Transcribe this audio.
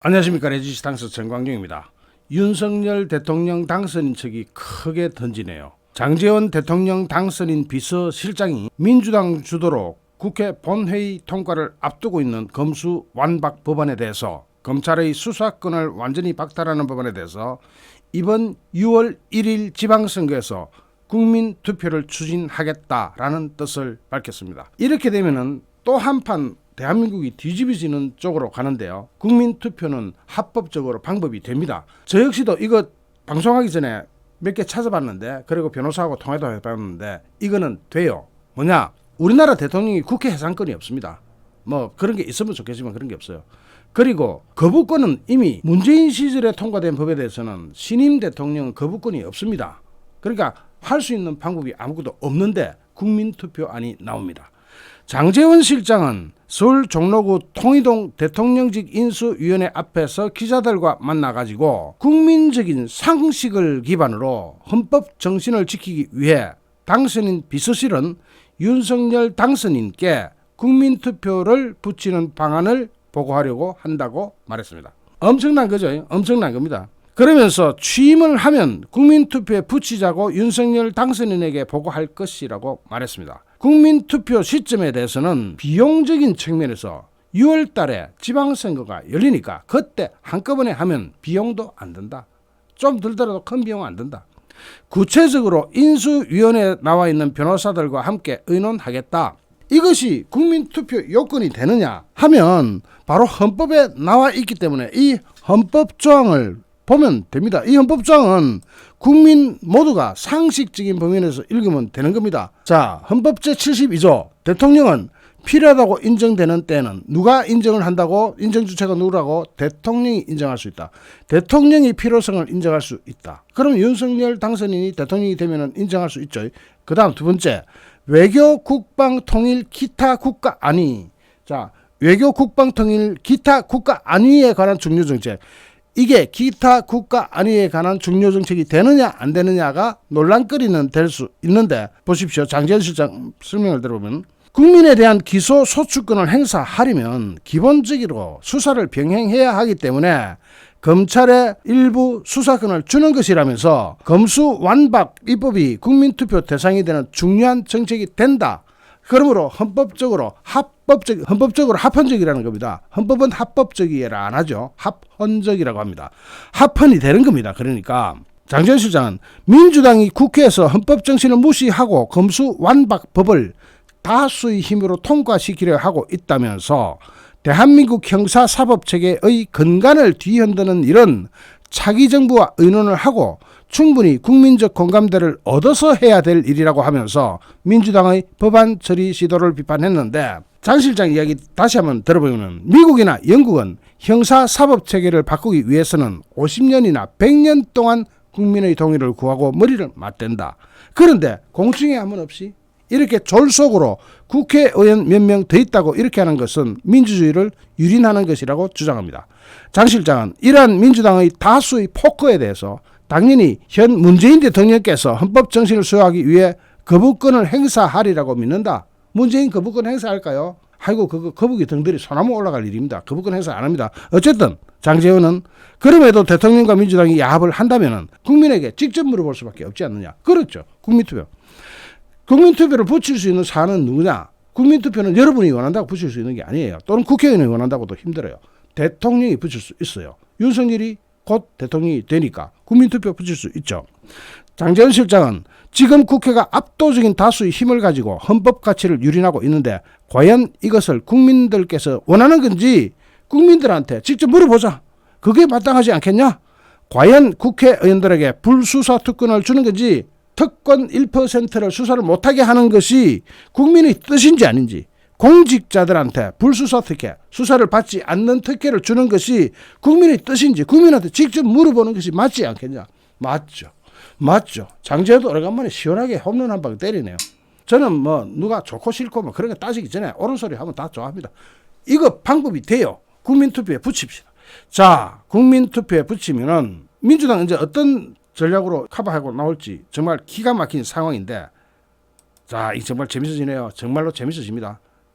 안녕하십니까 레지스 당서 정광용입니다. 윤석열 대통령 당선인 측이 크게 던지네요. 장재원 대통령 당선인 비서실장이 민주당 주도로 국회 본회의 통과를 앞두고 있는 검수 완박 법안에 대해서 검찰의 수사권을 완전히 박탈하는 법안에 대해서 이번 6월 1일 지방선거에서 국민 투표를 추진하겠다라는 뜻을 밝혔습니다. 이렇게 되면은 또 한판 대한민국이 뒤집어지는 쪽으로 가는데요. 국민 투표는 합법적으로 방법이 됩니다. 저 역시도 이거 방송하기 전에 몇 개 찾아봤는데 그리고 변호사하고 통화도 해봤는데 이거는 돼요. 뭐냐? 우리나라 대통령이 국회 해산권이 없습니다. 뭐 그런 게 있으면 좋겠지만 그런 게 없어요. 그리고 거부권은 이미 문재인 시절에 통과된 법에 대해서는 신임 대통령은 거부권이 없습니다. 그러니까 할 수 있는 방법이 아무것도 없는데 국민투표안이 나옵니다. 장재원 실장은 서울 종로구 통이동 대통령직 인수위원회 앞에서 기자들과 만나가지고 국민적인 상식을 기반으로 헌법 정신을 지키기 위해 당선인 비서실은 윤석열 당선인께 국민투표를 붙이는 방안을 보고하려고 한다고 말했습니다. 엄청난 거죠. 엄청난 겁니다. 그러면서 취임을 하면 국민투표에 붙이자고 윤석열 당선인에게 보고할 것이라고 말했습니다. 국민투표 시점에 대해서는 비용적인 측면에서 6월 달에 지방선거가 열리니까 그때 한꺼번에 하면 비용도 안 든다. 좀 들더라도 큰 비용 안 든다. 구체적으로 인수위원회에 나와 있는 변호사들과 함께 의논하겠다. 이것이 국민투표 요건이 되느냐 하면 바로 헌법에 나와 있기 때문에 이 헌법 조항을 보면 됩니다. 이 헌법 조항은 국민 모두가 상식적인 범위에서 읽으면 되는 겁니다. 자, 헌법 제 72조 대통령은 필요하다고 인정되는 때는 누가 인정을 한다고 인정 주체가 누구라고 대통령이 인정할 수 있다. 대통령이 필요성을 인정할 수 있다. 그럼 윤석열 당선인이 대통령이 되면 인정할 수 있죠. 그다음 두 번째 외교 국방 통일 기타 국가 안위. 자, 외교 국방 통일 기타 국가 안위에 관한 중요 정책. 이게 기타 국가 안위에 관한 중요 정책이 되느냐 안 되느냐가 논란거리는 될 수 있는데 보십시오. 장재현 실장 설명을 들어보면 국민에 대한 기소 소추권을 행사하려면 기본적으로 수사를 병행해야 하기 때문에 검찰에 일부 수사권을 주는 것이라면서 검수 완박 입법이 국민투표 대상이 되는 중요한 정책이 된다. 그러므로 헌법적으로 합법적 헌법적으로 합헌적이라는 겁니다. 헌법은 합법적이라 안 하죠. 합헌적이라고 합니다. 합헌이 되는 겁니다. 그러니까 장재현 실장은 민주당이 국회에서 헌법 정신을 무시하고 검수 완박 법을 다수의 힘으로 통과시키려 하고 있다면서 대한민국 형사 사법 체계의 근간을 뒤흔드는 일은 차기 정부와 의논을 하고 충분히 국민적 공감대를 얻어서 해야 될 일이라고 하면서 민주당의 법안 처리 시도를 비판했는데 장 실장 이야기 다시 한번 들어보면 미국이나 영국은 형사 사법 체계를 바꾸기 위해서는 50년이나 100년 동안 국민의 동의를 구하고 머리를 맞댄다. 그런데 공증에 한번 없이 이렇게 졸속으로 국회의원 몇 명 더 있다고 이렇게 하는 것은 민주주의를 유린하는 것이라고 주장합니다. 장 실장은 이러한 민주당의 다수의 포커에 대해서 당연히 현 문재인 대통령께서 헌법 정신을 수호하기 위해 거부권을 행사하리라고 믿는다. 문재인 거부권 행사할까요? 아이고 그거 거북이 등들이 소나무 올라갈 일입니다. 거부권 행사 안 합니다. 어쨌든 장재원은 그럼에도 대통령과 민주당이 야합을 한다면은 국민에게 직접 물어볼 수밖에 없지 않느냐. 그렇죠. 국민투표. 국민투표를 붙일 수 있는 사안은 누구냐? 국민투표는 여러분이 원한다고 붙일 수 있는 게 아니에요. 또는 국회의원이 원한다고도 힘들어요. 대통령이 붙일 수 있어요. 윤석열이 곧 대통령이 되니까 국민투표 붙일 수 있죠. 장재현 실장은 지금 국회가 압도적인 다수의 힘을 가지고 헌법 가치를 유린하고 있는데 과연 이것을 국민들께서 원하는 건지 국민들한테 직접 물어보자. 그게 마땅하지 않겠냐? 과연 국회의원들에게 불수사 특권을 주는 건지 특권 1%를 수사를 못하게 하는 것이 국민의 뜻인지 아닌지 공직자들한테 불수사 특혜, 수사를 받지 않는 특혜를 주는 것이 국민의 뜻인지 국민한테 직접 물어보는 것이 맞지 않겠냐? 맞죠. 맞죠. 장재도 오래간만에 시원하게 홈런 한 방 때리네요. 저는 뭐 누가 좋고 싫고 뭐 그런 거 따지기 전에 옳은 소리 하면 다 좋아합니다. 이거 방법이 돼요. 국민투표에 붙입시다. 자, 국민투표에 붙이면은 민주당 이제 어떤 전략으로 커버하고 나올지 정말 기가 막힌 상황인데 자, 이 정말 재밌어지네요. 정말로 재밌어집니다.